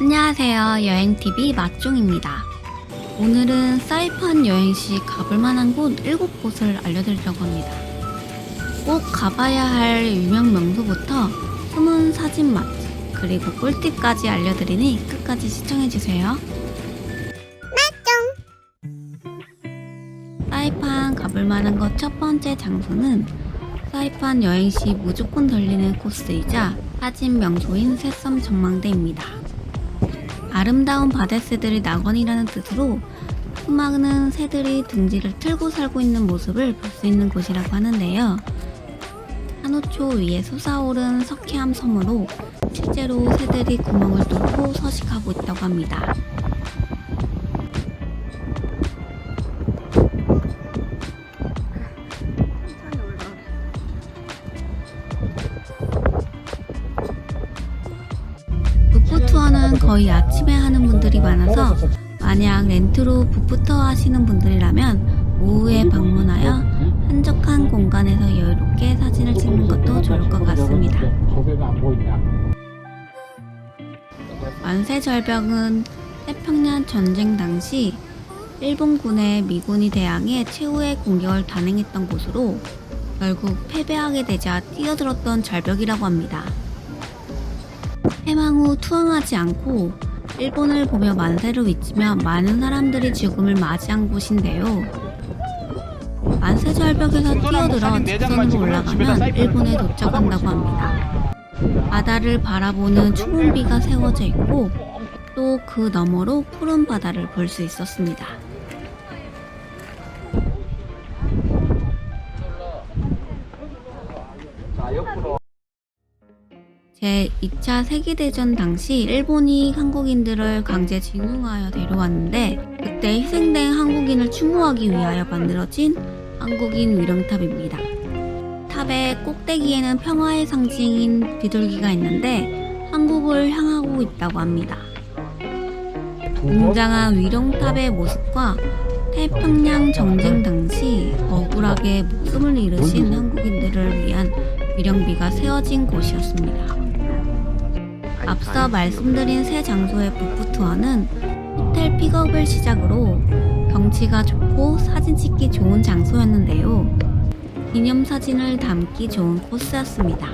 안녕하세요. 여행TV 맛종입니다. 오늘은 사이판 여행 시 가볼 만한 곳 7곳을 알려드리려고 합니다. 꼭 가봐야 할 유명 명소부터 숨은 사진 맛, 그리고 꿀팁까지 알려드리니 끝까지 시청해주세요. 사이판 가볼 만한 것 첫 번째 장소는 사이판 여행 시 무조건 들리는 코스이자 사진 명소인 새섬 전망대입니다. 아름다운 바다새들의 낙원이라는 뜻으로 수많은 새들이 둥지를 틀고 살고 있는 모습을 볼 수 있는 곳이라고 하는데요. 산호초 위에 솟아오른 석회암 섬으로 실제로 새들이 구멍을 뚫고 서식하고 있다고 합니다. 북부 투어는 거의 아침에 하는 분들이 많아서 만약 렌트로 북부 투어 하시는 분들이라면 오후에 방문하여 한적한 공간에서 여유롭게 사진을 찍는 것도 좋을 것 같습니다. 만세절벽은 태평양 전쟁 당시 일본군의 미군이 대항해 최후의 공격을 단행했던 곳으로 결국 패배하게 되자 뛰어들었던 절벽이라고 합니다. 해방 후 투항하지 않고 일본을 보며 만세를 외치며 많은 사람들이 죽음을 맞이한 곳인데요. 만세절벽에서 뛰어들어 직선으로 올라가면 일본에 도착한다고 합니다. 바다를 바라보는 추운비가 세워져 있고 또 그 너머로 푸른 바다를 볼 수 있었습니다. 제 2차 세계대전 당시 일본이 한국인들을 강제 진흥하여 데려왔는데 그때 희생된 한국인을 추모하기 위하여 만들어진 한국인 위령탑입니다. 탑의 꼭대기에는 평화의 상징인 비둘기가 있는데 한국을 향하고 있다고 합니다. 웅장한 위령탑의 모습과 태평양 정쟁 당시 억울하게 목숨을 잃으신 한국인들을 위한 위령비가 세워진 곳이었습니다. 앞서 말씀드린 세 장소의 북부 투어는 호텔 픽업을 시작으로 경치가 좋고 사진 찍기 좋은 장소였는데요. 기념 사진을 담기 좋은 코스였습니다.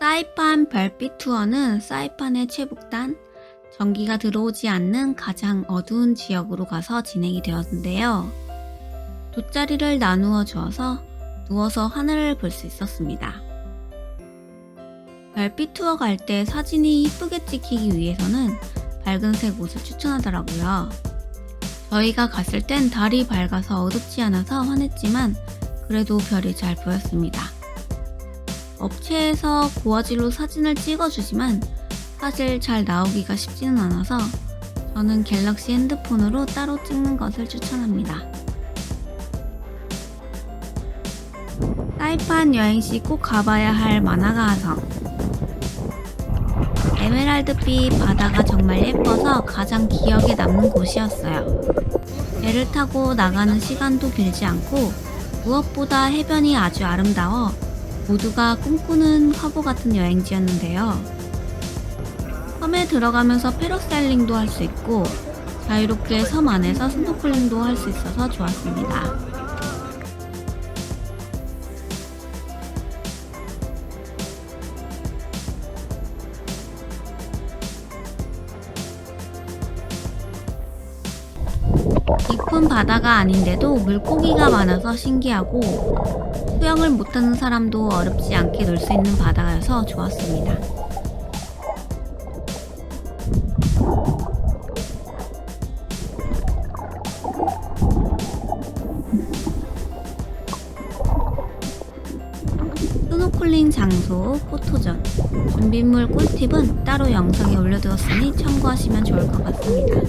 사이판 별빛 투어는 사이판의 최북단, 전기가 들어오지 않는 가장 어두운 지역으로 가서 진행이 되었는데요. 돗자리를 나누어 주어서 누워서 하늘을 볼 수 있었습니다. 별빛 투어 갈 때 사진이 이쁘게 찍히기 위해서는 밝은색 옷을 추천하더라고요. 저희가 갔을 땐 달이 밝아서 어둡지 않아서 환했지만 그래도 별이 잘 보였습니다. 업체에서 고화질로 사진을 찍어주지만 사실 잘 나오기가 쉽지는 않아서 저는 갤럭시 핸드폰으로 따로 찍는 것을 추천합니다. 사이판 여행 시 꼭 가봐야 할 마나가 하성. 에메랄드빛 바다가 정말 예뻐서 가장 기억에 남는 곳이었어요. 배를 타고 나가는 시간도 길지 않고 무엇보다 해변이 아주 아름다워 모두가 꿈꾸는 화보 같은 여행지였는데요. 섬에 들어가면서 패러셀링도 할 수 있고 자유롭게 섬 안에서 스노클링도 할 수 있어서 좋았습니다. 깊은 바다가 아닌데도 물고기가 많아서 신기하고 수영을 못하는 사람도 어렵지 않게 놀 수 있는 바다여서 좋았습니다. 장소, 포토전, 준비물 꿀팁은 따로 영상에 올려두었으니 참고하시면 좋을 것 같습니다.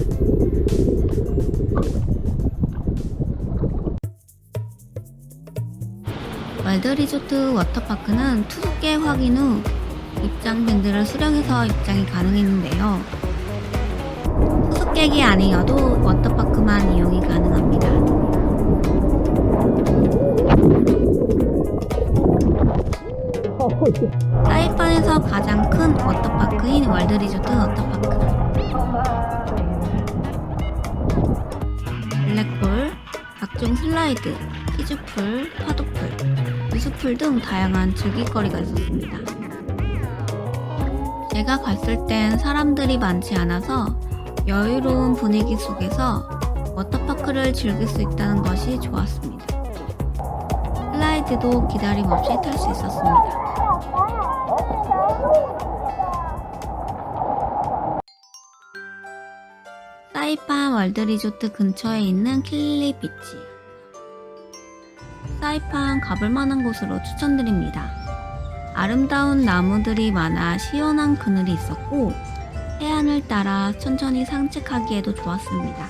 월드리조트 워터파크는 투숙계 확인 후 입장 밴드를 수령해서 입장이 가능했는데요. 승객이 아니어도 워터파크만 이용이 가능합니다. 사이판에서 가장 큰 워터파크인 월드리조트 워터파크. 블랙홀, 각종 슬라이드, 키즈풀, 파도풀, 미수풀 등 다양한 즐길거리가 있었습니다. 제가 갔을 땐 사람들이 많지 않아서 여유로운 분위기 속에서 워터파크를 즐길 수 있다는 것이 좋았습니다. 슬라이드도 기다림 없이 탈 수 있었습니다. 사이판 월드리조트 근처에 있는 킬리 비치. 사이판 가볼 만한 곳으로 추천드립니다. 아름다운 나무들이 많아 시원한 그늘이 있었고 해안을 따라 천천히 산책하기에도 좋았습니다.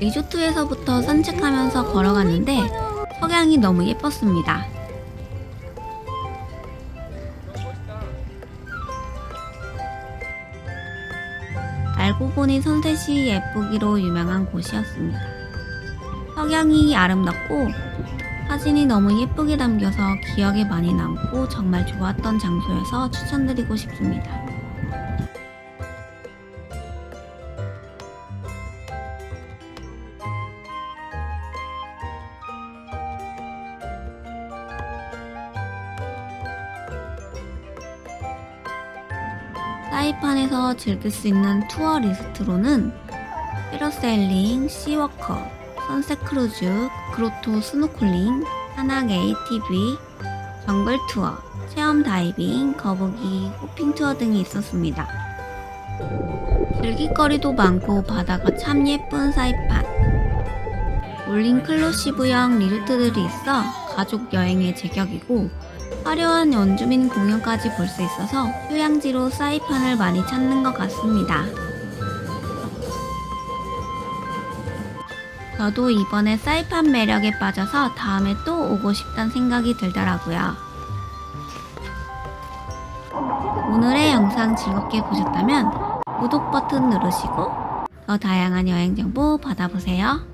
리조트에서부터 산책하면서 걸어갔는데 석양이 너무 예뻤습니다. 알고 보니 선셋이 예쁘기로 유명한 곳이었습니다. 석양이 아름답고 사진이 너무 예쁘게 담겨서 기억에 많이 남고 정말 좋았던 장소여서 추천드리고 싶습니다. 사이판에서 즐길 수 있는 투어 리스트로는 패러세일링, 시워커, 선셋 크루즈, 그로토 스노클링, 산악 ATV, 정글 투어, 체험 다이빙, 거북이, 호핑 투어 등이 있었습니다. 즐길거리도 많고 바다가 참 예쁜 사이판. 올린 클로시브형 리조트들이 있어 가족 여행의 제격이고 화려한 원주민 공연까지 볼 수 있어서 휴양지로 사이판을 많이 찾는 것 같습니다. 저도 이번에 사이판 매력에 빠져서 다음에 또 오고 싶다는 생각이 들더라고요. 오늘의 영상 즐겁게 보셨다면 구독 버튼 누르시고 더 다양한 여행 정보 받아보세요.